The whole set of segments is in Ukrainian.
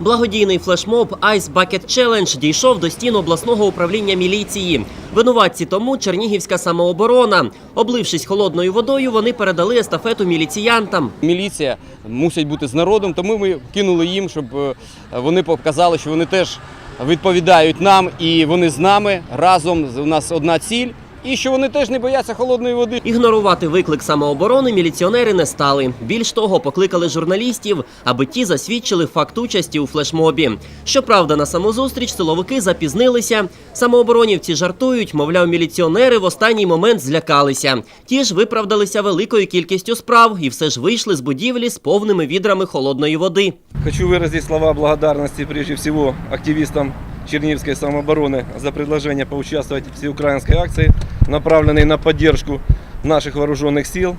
Благодійний флешмоб Ice Bucket Challenge дійшов до стін обласного управління міліції. Винуватці тому Чернігівська самооборона. Облившись холодною водою, вони передали естафету міліціянтам. Міліція мусить бути з народом, тому ми кинули їм, щоб е, вони показали, що вони теж відповідають нам і вони з нами разом. У нас одна ціль, і що вони теж не бояться холодної води. Ігнорувати виклик самооборони міліціонери не стали. Більш того, покликали журналістів, аби ті засвідчили факт участі у флешмобі. Щоправда, на самозустріч силовики запізнилися. Самооборонівці жартують, мовляв, міліціонери в останній момент злякалися. Ті ж виправдалися великою кількістю справ і все ж вийшли з будівлі з повними відрами холодної води. Хочу выразить слова благодарности прежде всего активистам Черниговской самообороны за предложение поучаствовать в всеукраинской акции, направленной на поддержку наших вооруженных сил,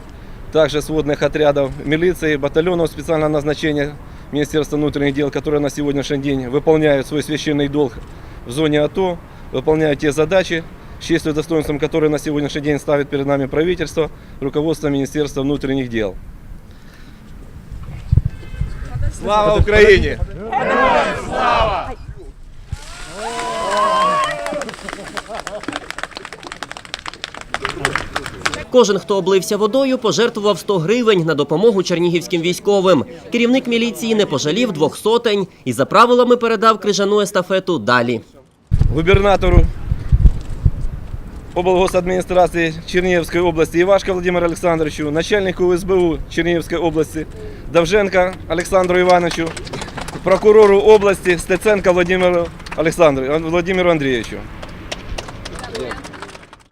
также сводных отрядов милиции, батальонов специального назначения Министерства внутренних дел, которые на сегодняшний день выполняют свой священный долг в зоне АТО, выполняют те задачи, с честью и достоинством, которые на сегодняшний день ставит перед нами правительство, руководство Министерства внутренних дел. Слава Україні! Кожен, хто облився водою, пожертвував 100 гривень на допомогу чернігівським військовим. Керівник міліції не пожалів двох сотень і за правилами передав крижану естафету далі. губернатору облгосадминистрации Черниговской области Ивашко Владимиру Александровичу, начальнику СБУ Черниговской области Довженко Александру Ивановичу, прокурору области Стеценко Владимиру Александру, Владимиру Андреевичу.